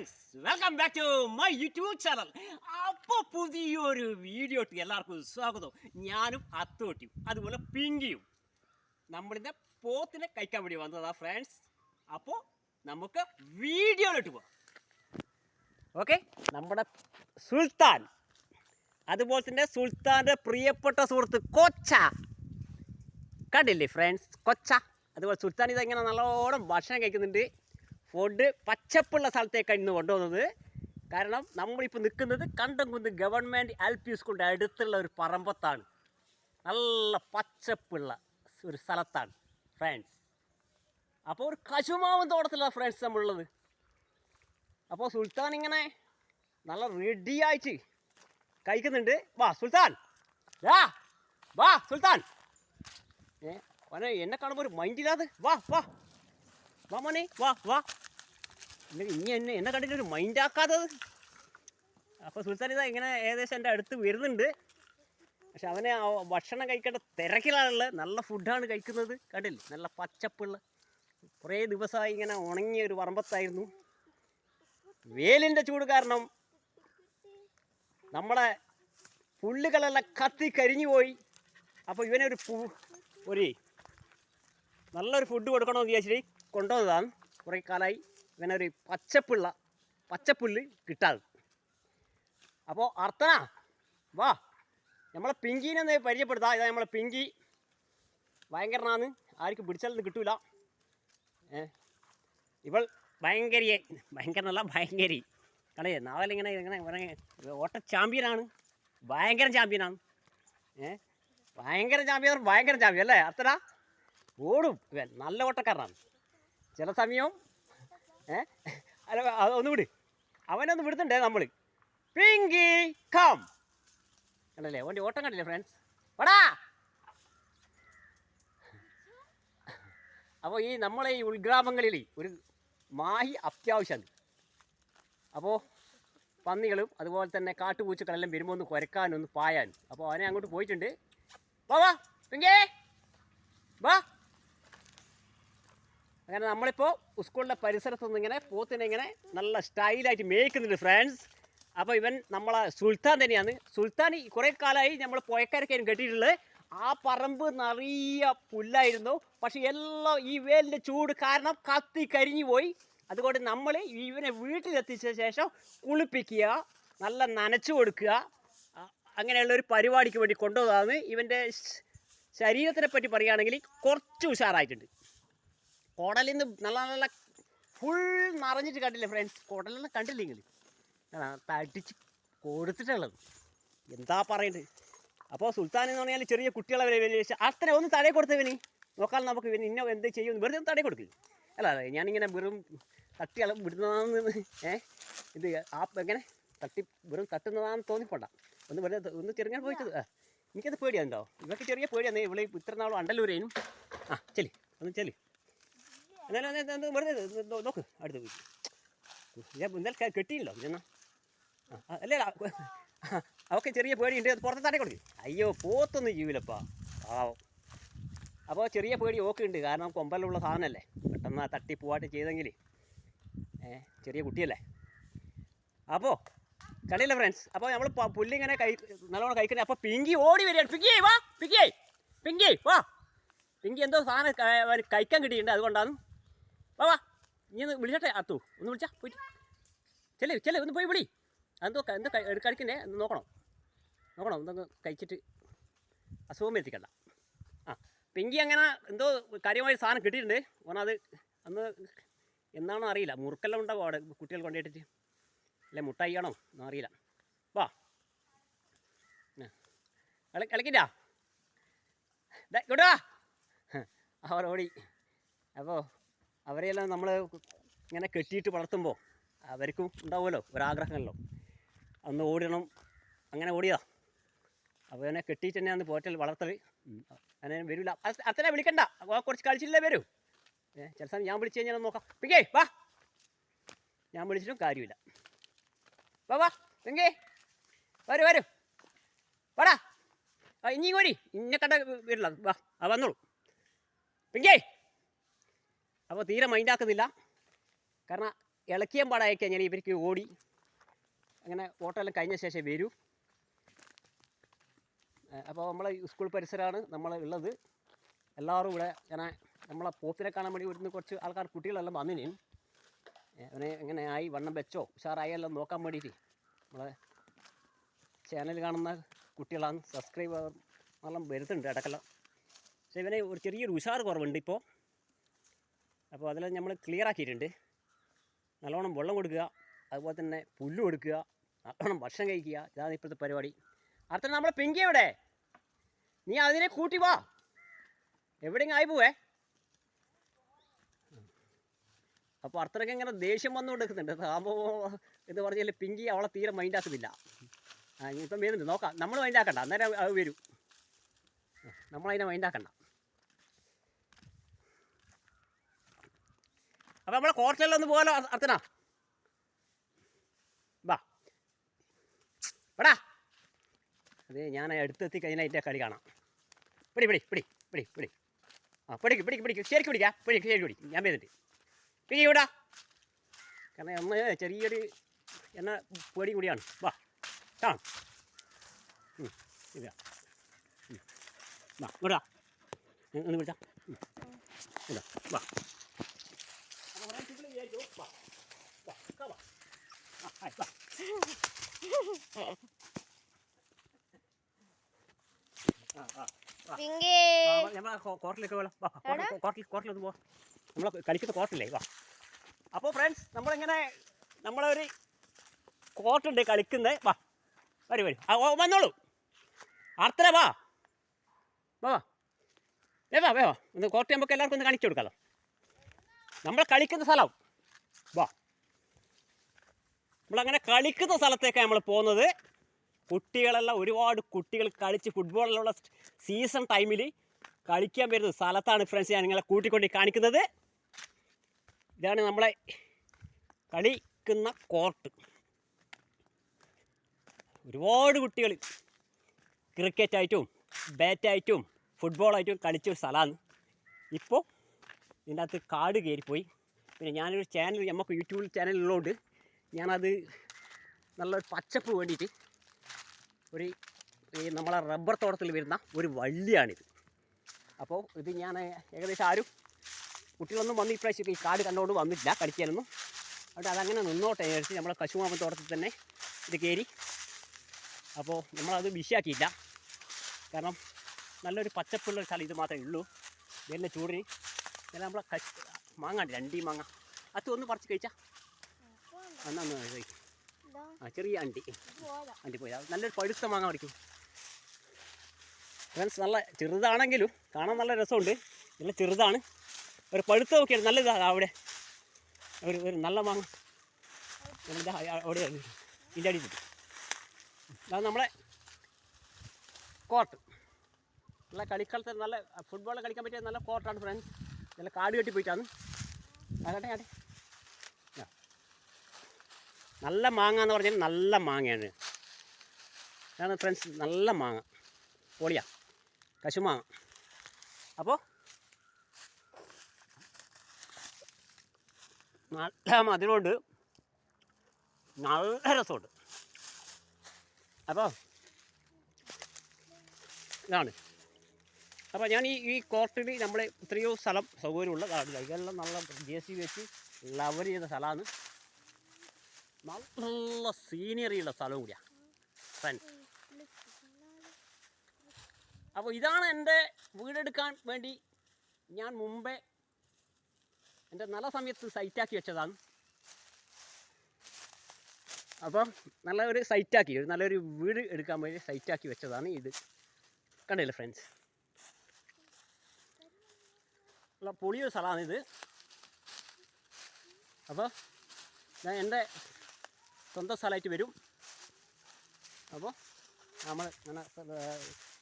Friends welcome back to my YouTube channel അപ്പോൾ പുതിയൊരു video ഇട്ട് എല്ലാവർക്കും സ്വാഗതം. ഞാനും അത്തോട്ടിയും അതുപോലെ പിങ്കിയും. നമ്മളിന്ന് പോത്തിനെ കഴിക്കാൻ വേണ്ടി വന്നതാ ഫ്രണ്ട്സ് അപ്പോൾ നമുക്ക് വീഡിയോയിലോട്ട് പോവാം. ഓക്കെ നമ്മുടെ സുൽത്താൻ. അതുപോലെ തന്നെ സുൽത്താന്റെ പ്രിയപ്പെട്ട സുഹൃത്ത് കൊച്ച. കണ്ടില്ലേ ഫ്രണ്ട്സ് കൊച്ച. അതുപോലെ സുൽത്താൻ ഇതെങ്ങനെ നല്ലോണം ഭക്ഷണം കഴിക്കുന്നുണ്ട്? ഫുഡ് പച്ചപ്പുള്ള സ്ഥലത്തേക്കാണ് ഇന്ന് കൊണ്ടുവന്നത്. കാരണം നമ്മളിപ്പോൾ നിൽക്കുന്നത് കണ്ടംകുന്ന് ഗവൺമെന്റ് എൽ പി സ്കൂളിന്റെ അടുത്തുള്ള ഒരു പറമ്പത്താണ്. നല്ല പച്ചപ്പുള്ള ഒരു സ്ഥലത്താണ് ഫ്രണ്ട്സ് അപ്പോൾ ഒരു കശുമാവൻ തോട്ടത്തിലാണ് ഫ്രണ്ട്സ് നമ്മളുള്ളത്. അപ്പോൾ സുൽത്താൻ ഇങ്ങനെ നല്ല റെഡിയായിട്ട് കഴിക്കുന്നുണ്ട്. വാ സുൽത്താൻ. വാ വാ സുൽത്താൻ. ഏ എന്നെ കാണുമ്പോൾ ഒരു മൈൻഡില്ലാതെ വാ വാ. വാ മോനെ വാ വാ. എന്നിട്ട് ഇനി എന്നെ എന്നെ കണ്ടിട്ട് ഒരു മൈൻഡ് ആക്കാത്തത്. അപ്പോൾ സുൽത്താൻ ഇതാ ഇങ്ങനെ ഏകദേശം എന്റെ അടുത്ത് വരുന്നുണ്ട്. പക്ഷെ അവനെ ഭക്ഷണം കഴിക്കേണ്ട തിരക്കിലാണുള്ളത്. നല്ല ഫുഡാണ് കഴിക്കുന്നത്. കണ്ടില്ലേ? നല്ല പച്ചപ്പുള്ള. കുറേ ദിവസമായി ഇങ്ങനെ ഉണങ്ങിയ ഒരു പറമ്പത്തായിരുന്നു. വേലിന്റെ ചൂട് കാരണം നമ്മളെ പുല്ലുകളെല്ലാം കത്തി കരിഞ്ഞു പോയി. അപ്പോൾ ഇവനെ ഒരു പൂ ഒരു നല്ലൊരു ഫുഡ് കൊടുക്കണമെന്ന് വിചാരിച്ചിട്ട് കൊണ്ടുവന്നതാണ്. കുറേ കാലമായി ഇങ്ങനെ ഒരു പച്ചപ്പുള്ള പച്ചപ്പുല്ല് കിട്ടാതെ. അപ്പോൾ അർത്ഥന വാ നമ്മളെ പിങ്കിനെ ഒന്ന് പരിചയപ്പെടുത്താം. ഇതാ നമ്മളെ പിങ്കി. ഭയങ്കരനാണ് ആർക്കും പിടിച്ചാലൊന്നും കിട്ടൂല. ഇവൾ ഭയങ്കര ഭയങ്കരനല്ല ഭയങ്കരി. കണ്ടേ നാവലിങ്ങനെ ഇങ്ങനെ ഇങ്ങനെ ഓട്ട ചാമ്പ്യനാണ്. ഭയങ്കര ചാമ്പ്യനാണ്. ഏ ഭയങ്കര ചാമ്പ്യൻ ഭയങ്കര ചാമ്പ്യൻ അല്ലേ? അത്ര ഓടും നല്ല ഓട്ടക്കാരനാണ്. ചില സമയം ഏ? അല്ല ഒന്ന് വിട്. അവനൊന്ന് വിടുന്നുണ്ടേ നമ്മൾ പിങ്കി കം. കണ്ടല്ലേ? ഓന്റെ ഓട്ടം കണ്ടില്ലേ ഫ്രണ്ട്സ് വടാ. അപ്പോൾ ഈ നമ്മളെ ഈ ഉൾഗ്രാമങ്ങളിൽ ഒരു മാഹി അത്യാവശ്യമാണ് അപ്പോൾ പന്നികളും അതുപോലെ തന്നെ കാട്ടുപൂച്ചകളെല്ലാം വരുമ്പോൾ ഒന്ന് കുരക്കാനും ഒന്ന് പായാനും അപ്പോൾ അവനെ അങ്ങോട്ട് പോയിട്ടുണ്ട്. വാ വാ പിങ്കേ. വാ. അങ്ങനെ നമ്മളിപ്പോൾ സ്കൂളിന്റെ പരിസരത്ത് നിന്ന് ഇങ്ങനെ പോത്തിനെ ഇങ്ങനെ നല്ല സ്റ്റൈലായിട്ട് മേയ്ക്കുന്നുണ്ട് ഫ്രണ്ട്സ് അപ്പോൾ ഇവൻ നമ്മളെ സുൽത്താൻ തന്നെയാണ്. സുൽത്താൻ കുറേ കാലമായി നമ്മൾ പുഴക്കരക്കാരും കെട്ടിയിട്ടുള്ളത്. ആ പറമ്പ് നിറയെ പുല്ലായിരുന്നു. പക്ഷേ എല്ലാം ഈ വേലിന്റെ ചൂട് കാരണം കത്തി കരിഞ്ഞു പോയി. അതുകൊണ്ട് നമ്മൾ ഇവനെ വീട്ടിലെത്തിച്ച ശേഷം കുളിപ്പിക്കുക നല്ല നനച്ചു കൊടുക്കുക. അങ്ങനെയുള്ള ഒരു പരിപാടിക്ക് വേണ്ടി കൊണ്ടുപോകാമെന്ന് ഇവന്റെ ശരീരത്തിനെ പറ്റി പറയുകയാണെങ്കിൽ കുറച്ച് ഉഷാറായിട്ടുണ്ട്. കുടലിൽ നിന്ന് നല്ല നല്ല ഫുൾ നിറഞ്ഞിട്ട് കണ്ടില്ലേ ഫ്രണ്ട്സ് കുടലെല്ലാം കണ്ടില്ലേ നിങ്ങൾ തടിച്ച് കൊടുത്തിട്ടുള്ളത് എന്താ പറയുന്നത് അപ്പോൾ സുൽത്താൻ എന്ന് പറഞ്ഞാൽ ചെറിയ കുട്ടികളെ വരെ വലിയ. അത്ര ഒന്ന് തടയെ കൊടുത്തവന് നോക്കാൻ നമുക്ക് ഇവന് ഇന്ന എന്ത് ചെയ്യും വെറുതെ ഒന്ന് തടയെ കൊടുക്കില്ല അല്ല അല്ല ഞാനിങ്ങനെ വെറും തട്ടിയാലും വിടുന്നതാണെന്ന് ഏ? ഇത് ആ എങ്ങനെ? തട്ടി വെറും തട്ടുന്നതാണെന്ന് തോന്നിക്കൊണ്ട. ഒന്ന് വെറുതെ ഒന്ന് ചെറുങ്ങനെ പോയിട്ട് എനിക്കത് പേടിയാണ്ടോ ഇവർക്ക് ചെറിയ പേടിയാണ് ഇവിടെ ഇത്ര നാളും അണ്ടല്ലൂരേനും. ആ ചെല്ലി. ഒന്ന് ചെല്ലി. എന്നാലും വെറുതെ നോക്ക് അടുത്ത് പോയി. ഞാൻ ഇന്നലെ കെട്ടിയില്ലോ ചെന്നാ അല്ലേ അവൾക്ക് ചെറിയ പേടിയുണ്ട് അത് പുറത്ത് തട്ടി കൊടുക്കും. അയ്യോ പോത്തൊന്നും ജീവിലപ്പാ പാവം. അപ്പോൾ ചെറിയ പേടി ഓക്കെ ഉണ്ട് കാരണം കൊമ്പലുള്ള സാധനമല്ലേ പെട്ടെന്ന് തട്ടി പോവാട്ട് ചെയ്തെങ്കിൽ ചെറിയ കുട്ടിയല്ലേ. അപ്പോൾ കണ്ടില്ല ഫ്രണ്ട്സ് അപ്പോൾ നമ്മൾ പുല്ലിങ്ങനെ കൈ നല്ലോണം കഴിക്കണേ അപ്പോൾ പിങ്കി ഓടി വരികയാണ്. പിങ്കി വാ പിങ്കി പിങ്കി വാ. പിങ്കി എന്തോ സാധനം കഴിക്കാൻ കിട്ടിയിട്ടുണ്ട് അതുകൊണ്ടാണ് വാ വാ. നീ ഒന്ന് വിളിച്ചട്ടെ അത്തു. ഒന്ന് വിളിച്ചാ പോയിട്ട്. ചെല്ലേ ചെല്ലേ ഒന്ന് പോയി വിളി. എന്തോ എന്തോ കഴി- കഴിക്കണ്ടേ ഒന്ന് നോക്കണം? നോക്കണം? എന്തൊന്ന് കഴിച്ചിട്ട് അസുഖം എത്തിക്കണ്ട ആ പിങ്കി അങ്ങനെ എന്തോ കാര്യമായ സാധനം കിട്ടിയിട്ടുണ്ട്. ഓണം അത് അന്ന് എന്നാണോ അറിയില്ല. മുറുക്കെല്ലാം ഉണ്ടാവും അവിടെ? കുട്ടികൾ കൊണ്ടുപോയിട്ടിട്ട്. അല്ലെ മുട്ടായി ആണോ അറിയില്ല. വാ. കളിക്കില്ല ഇങ്ങോട്ട് വാ. അവർ ഓടി. അപ്പോൾ അവരെയെല്ലാം നമ്മൾ ഇങ്ങനെ കെട്ടിയിട്ട് വളർത്തുമ്പോൾ അവർക്കും ഉണ്ടാവുമല്ലോ ഒരാഗ്രഹമല്ലോ അന്ന് ഓടണം. അങ്ങനെ ഓടിയതാ. അപ്പോൾ എന്നെ കെട്ടിയിട്ട് തന്നെയാണ് പോറ്റൽ വളർത്തൽ. അങ്ങനെ വരില്ല അത്ര വിളിക്കണ്ട. കുറച്ച് കളിച്ചില്ലേ വരൂ. ഏ ചില സമയം ഞാൻ വിളിച്ചു കഴിഞ്ഞാൽ നോക്കാം. പിങ്കേ വാ. ഞാൻ വിളിച്ചിട്ടും കാര്യമില്ല. വാ വാ. പിങ്കേ വരൂ വരൂ. വാടാ. ഇനിയും കോരി ഇന്നെ കണ്ട വരില്ല വാ ആ വന്നോളൂ. പിങ്കേ. അപ്പോൾ തീരെ മൈൻഡാക്കുന്നില്ല കാരണം ഇളക്കിയം പാടായൊക്കെ ഞാൻ ഇവർക്ക് ഓടി. അങ്ങനെ ഓട്ടമെല്ലാം കഴിഞ്ഞ ശേഷം വരൂ. അപ്പോൾ നമ്മളെ സ്കൂൾ പരിസരമാണ് നമ്മൾ ഉള്ളത്. എല്ലാവരും ഇവിടെ ഇങ്ങനെ നമ്മളെ പോത്തിനെ കാണാൻ വേണ്ടി ഇവിടുന്ന് കുറച്ച് ആൾക്കാർ കുട്ടികളെല്ലാം വന്നിനി. അവനെ എങ്ങനെ ആയി വണ്ണം വെച്ചോ ഉഷാറായി എല്ലാം നോക്കാൻ വേണ്ടിയിട്ട് നമ്മളെ ചാനൽ കാണുന്ന കുട്ടികളാണ്. സബ്സ്ക്രൈബ് എല്ലാം വരുത്തുന്നുണ്ട് ഇടക്കെല്ലാം പക്ഷേ ഇവനെ ഒരു ചെറിയൊരു ഉഷാർ കുറവുണ്ട് ഇപ്പോൾ. അപ്പോൾ അതെല്ലാം നമ്മൾ ക്ലിയർ ആക്കിയിട്ടുണ്ട്. നല്ലോണം വെള്ളം കൊടുക്കുക. അതുപോലെ തന്നെ പുല്ല് കൊടുക്കുക. നല്ലോണം ഭക്ഷണം കഴിക്കുക. ഇതാണ് ഇപ്പോഴത്തെ പരിപാടി. അടുത്ത നമ്മളെ പെങ്കി എവിടെ? നീ അതിനെ കൂട്ടി വാ. എവിടെയെങ്കിലും ആയി പോവേ. അപ്പോൾ അർത്ഥനൊക്കെ ഇങ്ങനെ ദേഷ്യം വന്നുകൊണ്ട് നിൽക്കുന്നുണ്ട് അപ്പോൾ എന്ന് പറഞ്ഞാൽ പിങ്കി അവളെ തീരെ മൈൻഡ് ആക്കുന്നില്ല. ഇപ്പം വരുന്നുണ്ട്. നോക്കാം. നമ്മൾ മൈൻഡാക്കണ്ട അന്നേരം അത് വരും. നമ്മളതിനെ മൈൻഡാക്കണ്ട അപ്പോൾ നമ്മളെ കോർട്ടിലെല്ലാം ഒന്ന് പോകാലോ അർത്ഥന വാ. എടാ. അതെ ഞാൻ അടുത്തെത്തി കഴിഞ്ഞാൽ അതിന്റെ കളി കാണാം. പിടി പിടി പിടി പിടി പിടി. ആ പിടിക്ക് പിടിക്ക് പിടിക്ക്. ശരിക്കും പിടിക്കാം പിടിക്ക് ശരി പിടി ഞാൻ വരുന്നുണ്ട് പിടി വിടാ കാരണം ഒന്ന് ചെറിയൊരു എന്ന പേടി കൂടിയാണ്. വാ കാണാം. ഇതാ വാ. വിടാ ഒന്ന് വിളിച്ചാ വാ അപ്പോൾ കുറേ കുട്ടികൾ വിചാരിച്ചു, വാ വാ ഇക്ക വാ ആ ഹായ് വാ ആ ആ പിങ്കി. നമ്മളെ കോർട്ടിലേക്ക് പോകാം വാ കോർട്ടിൽ കോർട്ടിലൊന്ന് പോവാം നമ്മളെ കളിക്കുന്ന കോർട്ടില്ലേ വാ അപ്പോൾ ഫ്രണ്ട്സ് നമ്മളിങ്ങനെ നമ്മളൊരു കോർട്ടുണ്ട് കളിക്കുന്നത് വാ വരും വരും വന്നോളൂ ആർത്തര വാ വാ വാ വേവാ വേ വാ ഒന്ന് കോർട്ട് നമുക്ക് എല്ലാവർക്കും ഒന്ന് കാണിച്ചു കൊടുക്കാമല്ലോ നമ്മൾ കളിക്കുന്ന സ്ഥലം വാ നമ്മളങ്ങനെ കളിക്കുന്ന സ്ഥലത്തേക്കാണ് നമ്മൾ പോകുന്നത്. കുട്ടികളെല്ലാം ഒരുപാട് കുട്ടികൾ കളിച്ച് ഫുട്ബോളിലുള്ള സീസൺ ടൈമിൽ കളിക്കാൻ വരുന്ന സ്ഥലത്താണ് ഫ്രണ്ട്സ് ഞാൻ നിങ്ങളെ കൂട്ടിക്കൊണ്ട് കാണിക്കുന്നത്. ഇതാണ് നമ്മളെ കളിക്കുന്ന കോർട്ട് ഒരുപാട് കുട്ടികൾ ക്രിക്കറ്റ് ആയിട്ടും ബാറ്റായിട്ടും ഫുട്ബോളായിട്ടും കളിച്ച ഒരു സ്ഥലമാണ്. ഇപ്പോൾ ഇതിന്റെ അകത്ത് കാട് കയറിപ്പോയി. പിന്നെ ഞാനൊരു ചാനൽ നമുക്ക് യൂട്യൂബിൽ ചാനലുള്ളതുകൊണ്ട് ഞാനത് നല്ലൊരു പച്ചപ്പ് വേണ്ടിയിട്ട് ഒരു ഈ നമ്മളെ റബ്ബർ തോട്ടത്തിൽ വരുന്ന ഒരു വള്ളിയാണിത്. അപ്പോൾ ഇത് ഞാൻ ഏകദേശം ആരും കുട്ടികളൊന്നും വന്ന് ഇപ്രാവശ്യം ഈ കാട് കണ്ടുകൊണ്ട് വന്നിട്ടില്ല കളിക്കാനൊന്നും അവിടെ അതങ്ങനെ നിന്നോട്ടെ വിചാരിച്ച് നമ്മളെ കശുമാമ തോട്ടത്തിൽ തന്നെ ഇത് കയറി. അപ്പോൾ നമ്മളത് വിഷയാക്കിയില്ല. കാരണം നല്ലൊരു പച്ചപ്പുള്ള സ്ഥലം ഇത് മാത്രമേ ഉള്ളൂ. വലിയ ചൂടിന്. ഇതെല്ലാം നമ്മളെ കശ് മാങ്ങ രണ്ടീ മാങ്ങ. അത് ഒന്ന് പറിച്ച് കഴിച്ചാൽ അന്നു കഴിക്കും ആ ചെറിയ അണ്ടി. അണ്ടി പോയി. നല്ലൊരു പഴുത്ത മാങ്ങ പറിക്കും ഫ്രണ്ട്സ് നല്ല ചെറുതാണെങ്കിലും കാണാൻ നല്ല രസമുണ്ട്. നല്ല ചെറുതാണ്. ഒരു പഴുത്ത നോക്കിയാണ് നല്ല ഇതാ അവിടെ. ഒരു ഒരു നല്ല മാങ്ങ. അവിടെ ഇതിന്റെ അടി അത് നമ്മളെ കോർട്ട്. നല്ല കളിക്കളത്തിൽ നല്ല ഫുട്ബോൾ കളിക്കാൻ പറ്റിയ നല്ല കോർട്ടാണ് ഫ്രണ്ട്സ്. നല്ല കാട് കെട്ടി പോയിട്ടാണ്. ആകട്ടെ ആട്ടെ. നല്ല മാങ്ങ എന്ന് പറഞ്ഞാൽ നല്ല മാങ്ങയാണ്. അതാണ് ഫ്രണ്ട്സ് നല്ല മാങ്ങ. പൊളിയാ. കശുമാങ്ങ അപ്പോൾ നല്ല മധുരമുണ്ട്. നല്ല രസമുണ്ട്. അപ്പോൾ ഇതാണ്. അപ്പോൾ ഞാൻ ഈ ഈ കോർട്ടിൽ നമ്മൾ എത്രയോ സ്ഥലം സൗകര്യമുള്ള കാടില്ല ഇതെല്ലാം നല്ല ജെ സി വെച്ച് ലവർ ചെയ്ത സ്ഥലമാണ് നല്ല സീനിയറിയുള്ള സ്ഥലവും കൂടിയാണ് ഫ്രണ്ട്സ് അപ്പോൾ ഇതാണ് എന്റെ വീടെടുക്കാൻ വേണ്ടി ഞാൻ മുമ്പേ എന്റെ നല്ല സമയത്ത് സൈറ്റാക്കി വെച്ചതാണ്. അപ്പം നല്ല ഒരു സൈറ്റാക്കി ഒരു നല്ലൊരു വീട് എടുക്കാൻ വേണ്ടി സൈറ്റാക്കി വെച്ചതാണ് ഇത്. കണ്ടില്ലേ ഫ്രണ്ട്സ് ഉള്ള പൊളിയൊരു സ്ഥലമാണിത്. അപ്പോൾ ഞാൻ എന്റെ സ്വന്തം സ്ഥലമായിട്ട് വരും. അപ്പോൾ നമ്മൾ നല്ല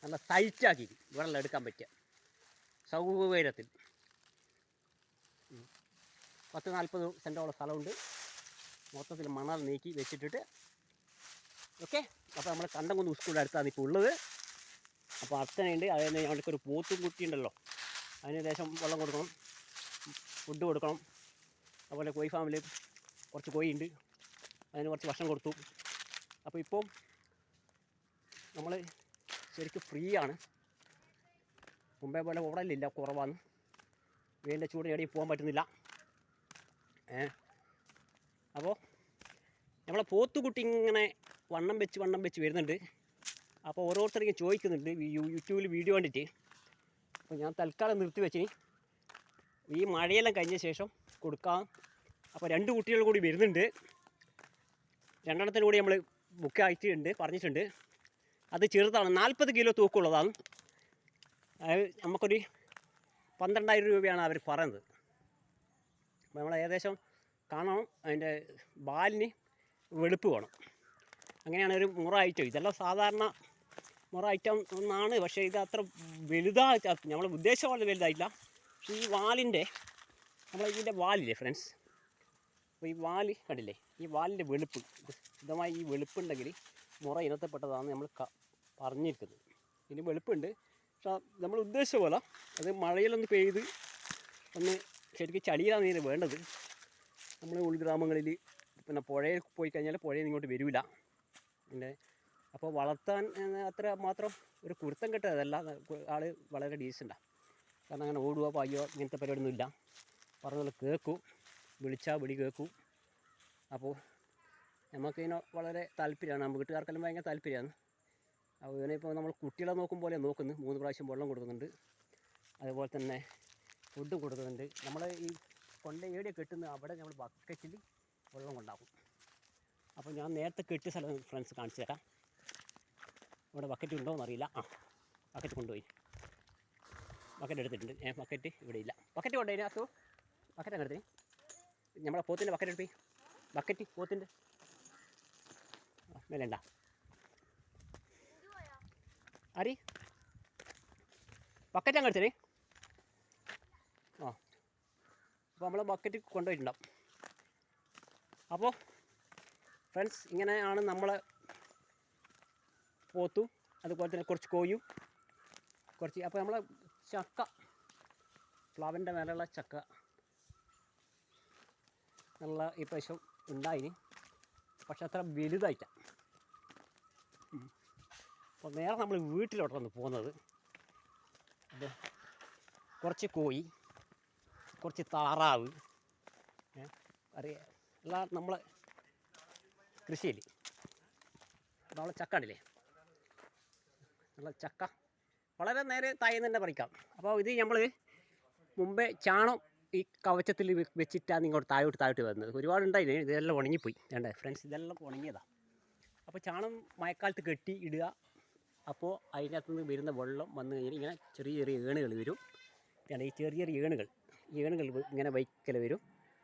നല്ല തഴിച്ചാക്കി വെള്ളം എടുക്കാൻ പറ്റുക സൗകര്യത്തിൽ. പത്ത് നാൽപ്പത് സെന്റോളം സ്ഥലമുണ്ട്. മൊത്തത്തിൽ മണൽ നീക്കി വെച്ചിട്ടിട്ട്. ഓക്കെ? അപ്പോൾ നമ്മൾ കണ്ടംകുന്ന് സ്കൂളിന്റെ അടുത്താണ് ഇപ്പോൾ ഉള്ളത്. അപ്പോൾ അർത്ഥനയുണ്ട് അതിന് ഞങ്ങൾക്ക് ഒരു പോത്തും കുട്ടിയുണ്ടല്ലോ അതിന് ദേശം വെള്ളം കൊടുക്കണം. ഫുഡ് കൊടുക്കണം. അതുപോലെ കോഴി ഫാമിൽ കുറച്ച് കോഴിയുണ്ട്. അതിന് കുറച്ച് ഭക്ഷണം കൊടുത്തു. അപ്പോൾ ഇപ്പോൾ നമ്മൾ ശരിക്കും ഫ്രീ ആണ്. മുമ്പേ പോലെ ഓടലില്ല കുറവാണ്. വീടിന്റെ ചൂട് എവിടെയും പോകാൻ പറ്റുന്നില്ല. ഏ? അപ്പോൾ നമ്മളെ പോത്തുകുട്ടി ഇങ്ങനെ വണ്ണം വെച്ച് വണ്ണം വെച്ച് വരുന്നുണ്ട്. അപ്പോൾ ഓരോരുത്തർക്കും ചോദിക്കുന്നുണ്ട്. യൂട്യൂബിൽ വീഡിയോ കണ്ടിട്ട്. അപ്പോൾ ഞാൻ തൽക്കാലം നിർത്തി വെച്ചിന് ഈ മഴയെല്ലാം കഴിഞ്ഞ ശേഷം കൊടുക്കാം. അപ്പോൾ രണ്ട് കുട്ടികൾ കൂടി വരുന്നുണ്ട്. രണ്ടെണ്ണത്തിന് കൂടി നമ്മൾ ബുക്ക് ആയിട്ടുണ്ട് പറഞ്ഞിട്ടുണ്ട്. അത് ചെറുതാണ് നാൽപ്പത് കിലോ തൂക്കമുള്ളതാണ്. അത് നമുക്കൊരു പന്ത്രണ്ടായിരം രൂപയാണ് അവർ പറയുന്നത്. അപ്പോൾ നമ്മൾ ഏകദേശം കാണണം അതിന്റെ ബാലിന് വെളുപ്പ് വേണം. അങ്ങനെയാണ് ഒരു മുറ ഐറ്റം. ഇതെല്ലാം സാധാരണ മുറ ഐറ്റം ഒന്നാണ് പക്ഷേ ഇത് അത്ര വലുതായിട്ട് നമ്മൾ ഉദ്ദേശം വളരെ പക്ഷേ ഈ വാലിന്റെ നമ്മൾ ഇതിന്റെ വാലില്ലേ ഫ്രണ്ട്സ് അപ്പോൾ ഈ വാൽ കണ്ടില്ലേ? ഈ വാലിന്റെ വെളുപ്പ്. ശുദ്ധമായി ഈ വെളുപ്പുണ്ടെങ്കിൽ മുറ ഇനത്തിൽപ്പെട്ടതാണ് നമ്മൾ പറഞ്ഞിരിക്കുന്നത്. ഇതിന് വെളുപ്പുണ്ട്. പക്ഷേ നമ്മൾ ഉദ്ദേശിച്ച പോലെ അത് മഴയിലൊന്ന് പെയ്ത് ഒന്ന് ശരിക്കും ചളിയിലാണ് ഇതിന് വേണ്ടത്. നമ്മൾ ഉൾഗ്രാമങ്ങളിൽ പിന്നെ പുഴയിൽ പോയി കഴിഞ്ഞാൽ പുഴയിൽ ഇങ്ങോട്ട് വരില്ല. പിന്നെ അപ്പോൾ വളർത്താൻ അത്ര മാത്രം ഒരു കുരുത്തം കെട്ടതല്ല. ആൾ വളരെ ഡീസന്റാണ് കാരണം അങ്ങനെ ഓടുക പായോ ഇങ്ങനത്തെ പരിപാടിയൊന്നുമില്ല. പറഞ്ഞ പോലെ കേൾക്കും. വിളിച്ചാൽ വിളി കേൾക്കും. അപ്പോൾ നമുക്കിതിനെ വളരെ താല്പര്യമാണ്. നമ്മൾ വീട്ടുകാർക്കെല്ലാം ഭയങ്കര താല്പര്യമാണ്. അപ്പോൾ ഇവനെ ഇപ്പോൾ നമ്മൾ കുട്ടികളെ നോക്കും പോലെ നോക്കുന്നു. മൂന്ന് പ്രാവശ്യം വെള്ളം കൊടുക്കുന്നുണ്ട്. അതുപോലെ തന്നെ ഫുഡ് കൊടുക്കുന്നുണ്ട്. നമ്മൾ ഈ കൊണ്ട ഏടിയ കെട്ടുന്ന അവിടെ നമ്മൾ ബക്കറ്റിൽ വെള്ളം കൊണ്ടാക്കും. അപ്പോൾ ഞാൻ നേരത്തെ കെട്ടിയ സ്ഥലം ഫ്രണ്ട്സ് കാണിച്ചു തരാം. ഇവിടെ ബക്കറ്റ് ഉണ്ടോ എന്നറിയില്ല. ആ ബക്കറ്റ് കൊണ്ടുപോയി. ബക്കറ്റ് എടുത്തിട്ടുണ്ട്. ഏ ബക്കറ്റ് ഇവിടെ ഇല്ല. ബക്കറ്റ് കൊണ്ടുപോയി. അസു ബക്കറ്റ് അങ്ങനെ നമ്മളെ പോത്തിന്റെ ബക്കറ്റ് എടുപ്പി ബക്കറ്റ് പോത്തിന്റെ. മേലണ്ട. അരി ബക്കറ്റ് അങ്ങ് എടുത്തേ ആ അപ്പോൾ നമ്മൾ ബക്കറ്റ് കൊണ്ടുപോയിട്ടുണ്ടാവും. അപ്പോൾ ഫ്രണ്ട്സ് ഇങ്ങനെയാണ് നമ്മൾ പോത്തു അതുപോലെ തന്നെ കുറച്ച് കോയും കുറച്ച് അപ്പോൾ നമ്മൾ ചക്ക പ്ലാവിന്റെ മേലെയുള്ള ചക്ക. നല്ല ഈ പ്രാവശ്യം ഉണ്ടായിന്. പക്ഷെ അത്ര വലുതായിട്ട. അപ്പോൾ നേരെ നമ്മൾ വീട്ടിലോട്ടാണ് പോകുന്നത് അത് കുറച്ച് കോഴി കുറച്ച് താറാവ് അറിയാം എല്ലാ നമ്മൾ കൃഷിയിൽ നമ്മളെ ചക്ക ഉണ്ടല്ലേ നമ്മളെ ചക്ക. വളരെ നേരെ തായെന്ന് തന്നെ പറിക്കാം. അപ്പോൾ ഇത് നമ്മൾ മുമ്പേ ചാണം ഈ കവച്ചത്തിൽ വെച്ചിട്ടാണ് ഇങ്ങോട്ട് താഴോട്ട് താഴോട്ട് വരുന്നത് ഒരുപാട് ഉണ്ടായിരുന്നു ഇതെല്ലാം ഉണങ്ങിപ്പോയി. വേണ്ടേ ഫ്രണ്ട്സ് ഇതെല്ലാം ഉണങ്ങിയതാണ് അപ്പോൾ ചാണം മഴക്കാലത്ത് കെട്ടി ഇടുക. അപ്പോൾ അതിനകത്ത് നിന്ന് വരുന്ന വെള്ളം വന്നു കഴിഞ്ഞാൽ ഇങ്ങനെ ചെറിയ ചെറിയ ഏണുകൾ വരും. വേണ്ട ഈ ചെറിയ ചെറിയ ഏണുകൾ. ഏണുകൾ ഇങ്ങനെ വൈക്കൽ വരും.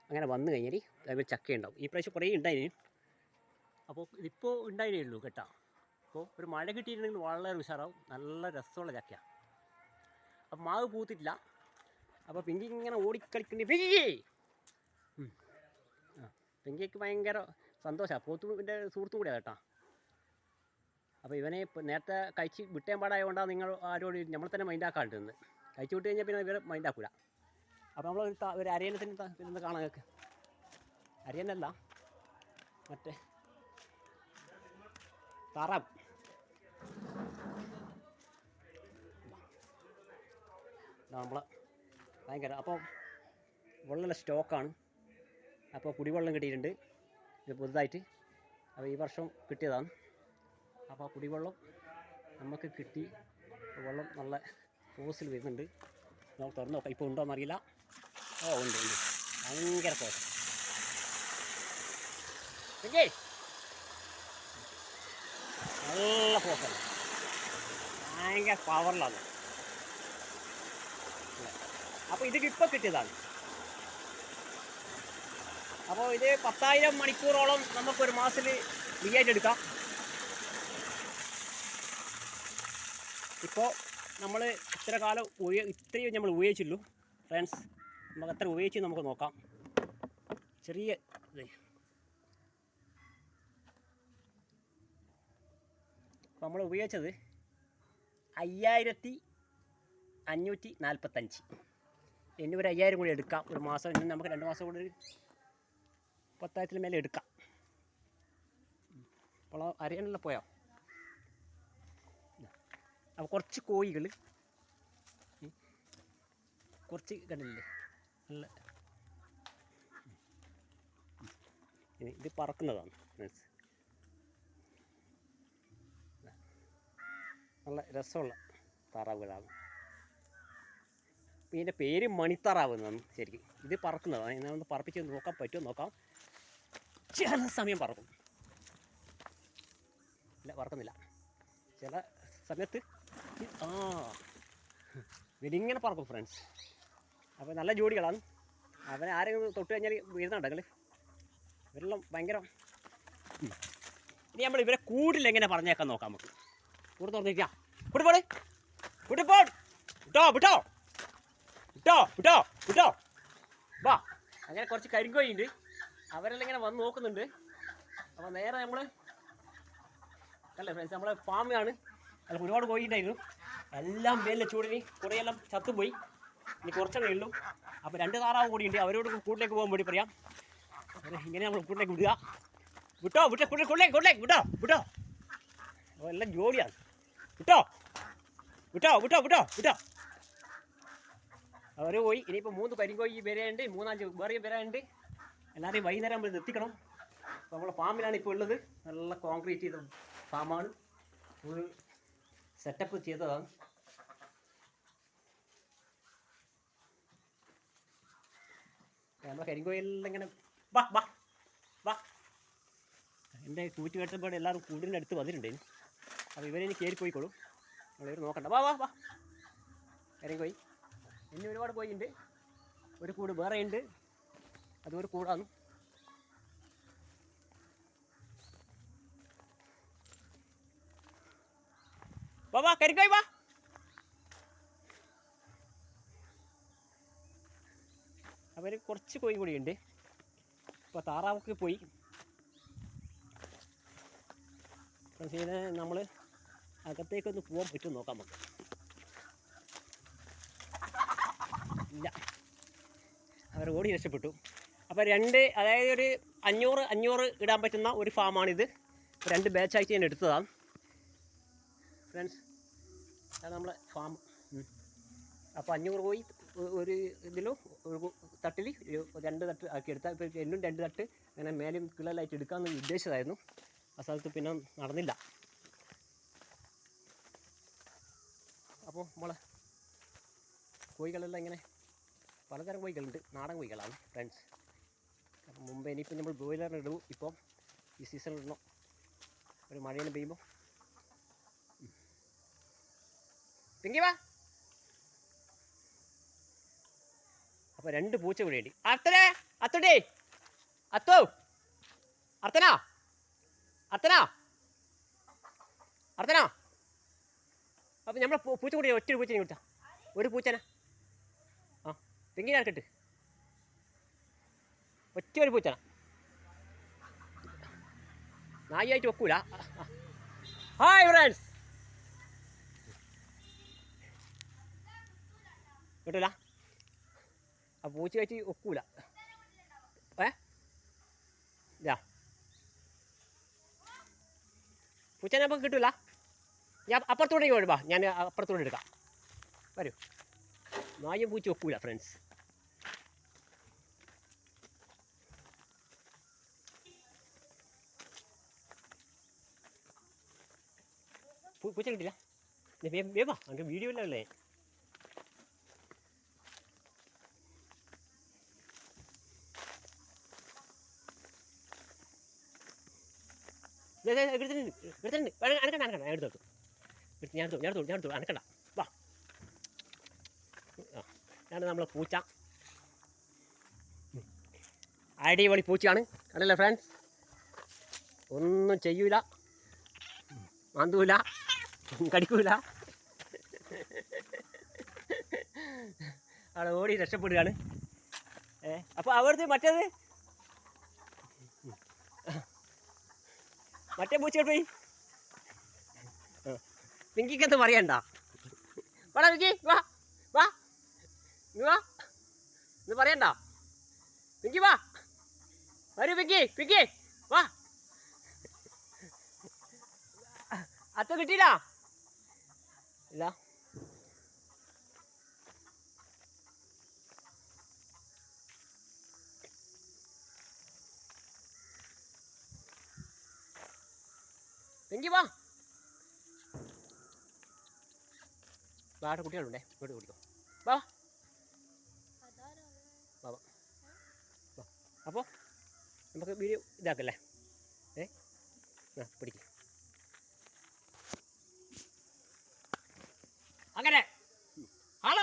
അങ്ങനെ വന്നു കഴിഞ്ഞാൽ അതിൽ ചക്ക ഉണ്ടാവും ഈ പ്രാവശ്യം കുറേ ഉണ്ടായിന്. അപ്പോൾ ഇതിപ്പോൾ ഉണ്ടായിനേ ഉള്ളൂ കേട്ടോ. അപ്പോൾ ഒരു മഴ കിട്ടിയിട്ടുണ്ടെങ്കിൽ വളരെ ഉഷാറാവും. നല്ല രസമുള്ള ചക്കയാണ് അപ്പം മാവ് പൂത്തിട്ടില്ല. അപ്പോൾ പിങ്കി ഇങ്ങനെ ഓടിക്കളിക്കുന്നു പിങ്കി! പിങ്കിക്ക് ഭയങ്കര സന്തോഷമാണ് പോത്തുവിന്റെ സുഹൃത്തും കൂടിയാണ് കേട്ടോ. അപ്പോൾ ഇവനെ നേരത്തെ കഴിച്ച് വിട്ടേൻ പാടായതുകൊണ്ടാണ് നിങ്ങൾ ആരോട് നമ്മൾ തന്നെ മൈൻഡാക്കാണ്ട് നിന്ന്. കഴിച്ച് വിട്ട് കഴിഞ്ഞാൽ പിന്നെ ഇവരെ മൈൻഡാക്കൂല അപ്പോൾ നമ്മൾ ഒരു ഒരു അരയനത്തിന് ഇരുന്ന് കാണാൻ കേൾക്ക് അരയനല്ല മറ്റേ താറാവ് നമ്മൾ ഭയങ്കര. അപ്പോൾ വെള്ളമുള്ള സ്റ്റോക്കാണ്. അപ്പോൾ കുടിവെള്ളം കിട്ടിയിട്ടുണ്ട്. ഇത് പുതുതായിട്ട്. അപ്പോൾ ഈ വർഷം കിട്ടിയതാണ്. അപ്പോൾ കുടിവെള്ളം നമുക്ക് കിട്ടി. വെള്ളം നല്ല ഫോഴ്സിൽ വരുന്നുണ്ട്. നമുക്ക് തുറന്ന് നോക്കാം. ഇപ്പോൾ ഉണ്ടോ എന്നറിയില്ല ഓ ഉണ്ട് ഉണ്ട്. ഭയങ്കര ഓക്കേ നല്ല ഫോഴ്സാണ് ഭയങ്കര പവറിലാണ് അപ്പോൾ ഇത് ഇപ്പോൾ കിട്ടിയതാണ്. അപ്പോൾ ഇത് പത്തായിരം മണിക്കൂറോളം നമുക്കൊരു മാസത്തിൽ ഫ്രീ എടുക്കാം. ഇപ്പോൾ നമ്മൾ ഇത്ര കാലം ഉപയോ ഇത്രയും നമ്മൾ ഉപയോഗിച്ചുള്ളൂ ഫ്രണ്ട്സ് നമുക്ക് അത്ര ഉപയോഗിച്ച് നമുക്ക് നോക്കാം. ചെറിയ ഇത്. നമ്മൾ ഉപയോഗിച്ചത് അയ്യായിരത്തി അഞ്ഞൂറ്റി നാൽപ്പത്തഞ്ച് ഇനി ഒരു അയ്യായിരം കൂടി എടുക്കാം. ഒരു മാസം ഇനി നമുക്ക് രണ്ട് മാസം കൂടി പത്തായിരത്തിന് മേലെ എടുക്കാം. അപ്പോൾ അറിയാനുള്ള പോയാ? അപ്പോൾ കുറച്ച് കോഴികൾ കുറച്ച് കണ്ടില്ലേ? നല്ല ഇത് പറക്കുന്നതാണ്. മീൻസ് നല്ല രസമുള്ള താറാവുകളാണ് ഇതിന്റെ പേര് മണിത്താറാവ് ശരിക്കും. ഇത് പറക്കുന്നതാണ്. ഒന്ന് പറപ്പിച്ച് നോക്കാൻ പറ്റുമോ നോക്കാം. ചില സമയം പറക്കും. ഇല്ല പറക്കുന്നില്ല. ചില സമയത്ത് ആ. ഇതിങ്ങനെ പറക്കും ഫ്രണ്ട്സ് അപ്പോൾ നല്ല ജോഡികളാണ്. അവനെ ആരെങ്കിലും തൊട്ട് കഴിഞ്ഞാൽ വീഴുന്നുണ്ടെങ്കിൽ ഇവരെല്ലാം ഭയങ്കര. ഇനി നമ്മൾ ഇവരെ കൂട്ടിൽ എങ്ങനെ പറഞ്ഞേക്കാൻ നോക്കാം നമുക്ക്. കൂടെ തുറന്നിരിക്കാം. കൂട്ടിപ്പോട്. പോട് കൂട്ടി പോ വിട്ടോ വിട്ടോ. വിട്ടോ വിട്ടോ വിട്ടോ. വാ. അങ്ങനെ കുറച്ച് കരിങ്കോയിണ്ട് അവരെല്ലാം ഇങ്ങനെ വന്ന് നോക്കുന്നുണ്ട്. അപ്പോൾ നേരെ നമ്മൾ അല്ല ഫ്രണ്ട്സ് നമ്മളെ ഫാമിലാണ് അല്ല ഒരുപാട് കോഴിണ്ടായിരുന്നു എല്ലാം വേലിലെ ചൂടിന് കുറേയെല്ലാം ചത്തുപോയി. ഇനി കുറച്ചേ ഉള്ളൂ. അപ്പോൾ രണ്ട് താറാവ് ഉണ്ട്. അവരോട് കൂട്ടിലേക്ക് പോകാൻ വേണ്ടി പറയാം. ഇങ്ങനെ നമ്മൾ കൂട്ടിലേക്ക് വിടുക. വിട്ടോ വിട്ടോ കൂട്ടിലേക്ക് കൂട്ടിലേക്ക് കൂട്ടിലേക്ക് വിട്ടോ വിട്ടോ. എല്ലാം ജോലിയാണ് വിട്ടോ വിട്ടോ വിട്ടോ വിട്ടോ വിട്ടോ. അവർ പോയി. ഇനിയിപ്പോൾ മൂന്ന് പരിങ്കോയി വരെയുണ്ട് മൂന്നാഞ്ച് വേറെയും വരാനുണ്ട്. എല്ലാവരെയും വൈകുന്നേരം നമ്മൾ എത്തിക്കണം. അപ്പോൾ നമ്മളെ ഫാമിലാണ് ഇപ്പോൾ ഉള്ളത്. നല്ല കോൺക്രീറ്റ് ചെയ്ത ഫാമാണ്. ഒരു സെറ്റപ്പ് ചെയ്തതാണ്. നമ്മളെ കരിങ്കോയിലെല്ലാം ഇങ്ങനെ വാ വാ വാ. എന്റെ കൂറ്റ് കേട്ടപ്പോൾ എല്ലാവരും കൂടിന്റെ അടുത്ത് വന്നിട്ടുണ്ട്. അപ്പോൾ ഇവരെ ഇനി കയറി പോയിക്കോളൂ നമ്മളിവർ നോക്കണ്ട. വാ വാ വാ. കരിങ്കോയി. ഇനി ഒരുപാട് കോഴിയുണ്ട് ഒരു കൂട് വേറെ ഉണ്ട് അതൊരു കൂടാണ്. വാ വാ കരിക്കോയി വാ. അവർ കുറച്ച് കോഴി ഉണ്ട്. ഇപ്പോൾ താറാവൊക്കെ പോയി. നമ്മൾ അകത്തേക്കൊന്ന് പോകാൻ പറ്റും നോക്കാൻ നമുക്ക്. ഇല്ല. അവർ ഓടി രക്ഷപ്പെട്ടു. അപ്പോൾ രണ്ട് അതായത് ഒരു അഞ്ഞൂറ് അഞ്ഞൂറ് ഇടാൻ പറ്റുന്ന ഒരു ഫാമാണിത്. രണ്ട് ബാച്ചായിട്ട് ഞാൻ എടുത്തതാണ് ഫ്രണ്ട്സ് അതാണ് നമ്മളെ ഫാം. അപ്പോൾ അഞ്ഞൂറ് പോയി ഒരു ഇതിലോ ഒരു തട്ടിൽ രണ്ട് തട്ട് ആക്കി എടുത്താൽ ഇപ്പോൾ എന്നും രണ്ട് തട്ട് അങ്ങനെ മേലും കിളലായിട്ട് എടുക്കാമെന്ന് ഉദ്ദേശിച്ചതായിരുന്നു. ആ സ്ഥലത്ത് പിന്നെ നടന്നില്ല. അപ്പോൾ നമ്മളെ കോഴികളെല്ലാം ഇങ്ങനെ പലതരം കോഴികളുണ്ട് നാടൻ കോഴികളാണ് ഫ്രണ്ട്സ് അപ്പം മുമ്പ് ഇനിയിപ്പോൾ നമ്മൾ ബ്രോയിലറിന് ഇടും. ഇപ്പം ഈ സീസണിൽ ഇടണം. ഒരു മഴയെല്ലാം പെയ്യുമ്പോൾ പിങ്കി അപ്പോൾ രണ്ട് പൂച്ച കൂടി ഉണ്ട്. അർത്തനെ അത്തുടേ അത്തോ. അർത്തനാ. അർത്തനാ. അർത്തനാ. നമ്മളെ പൂച്ച കൂടി ഒറ്റ പൂച്ചനെ കൊടുത്താ ഒരു പൂച്ചനെ. ആ നടക്കട്ട്. ഒറ്റ ഒരു പൂച്ചന നായിയായിട്ട് വെക്കൂല. ഹായ് ഫ്രണ്ട്സ് കിട്ടൂല ആ പൂച്ച കഴിച്ച് ഒക്കൂല ഏ? ഇതാ പൂച്ചനെ നമുക്ക് കിട്ടൂല. ഞാൻ അപ്പുറത്തൂടെ വാ. ഞാൻ അപ്പുറത്തോട്ട് എടുക്കാം. വരൂ. നായും പൂച്ച ഒക്കൂല ഫ്രണ്ട്സ് പൂച്ച കിട്ടില്ല വേവാ അങ്ങ് വീഡിയോ അല്ലേ എടുത്തിട്ടുണ്ട് എടുത്തിട്ടുണ്ട് അനക്കണ്ട അനക്കണ്ട. ഞാൻ എടുത്തോട്ടു എടുത്ത് ഞാൻ എടുത്തു ഞാൻ എടുത്തു ഞാൻ എടുത്തു അനക്കണ്ട. വാ. ഞാൻ നമ്മളെ പൂച്ച. അടിപൊളി പൂച്ചയാണ്. കണ്ടല്ലേ ഫ്രണ്ട്സ് ഒന്നും ചെയ്യൂല. മാന്തൂല കടിക്കൂല. അവിടെ ഓടി രക്ഷപ്പെടുകയാണ്. ഏ അപ്പോൾ അവിടുത്തെ മറ്റേത്? മറ്റേ പൂച്ച പോയി? പിങ്കിക്ക് എന്ത് പറയണ്ട വാടാ പിങ്കി വാ വാ. വാ. ഇത് പറയണ്ട. പിങ്കി വാ. വരൂ പിങ്കി പിങ്കി. വാ. അത്ത കിട്ടിയില്ല? ഇല്ല എങ്കി വാ. വാട്ട കുട്ടികളുണ്ടേ. ഇങ്ങോട്ട് കുടിക്കോ. വാ. വാ വാ. അപ്പോൾ നമുക്ക് വീഡിയോ ഇതാക്കല്ലേ? ഏ? ആ പിടിക്ക് അങ്ങനെ ഹലോ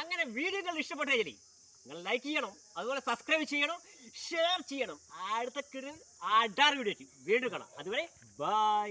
അങ്ങനെ വീഡിയോകൾ ചെടി നിങ്ങൾ ലൈക്ക് ചെയ്യണം അതുപോലെ സബ്സ്ക്രൈബ് ചെയ്യണം ഷെയർ ചെയ്യണം. അടുത്ത കിടൽ അടാർ വീഡിയോ വീണ്ടും കാണാം. അതുവരെ ബൈ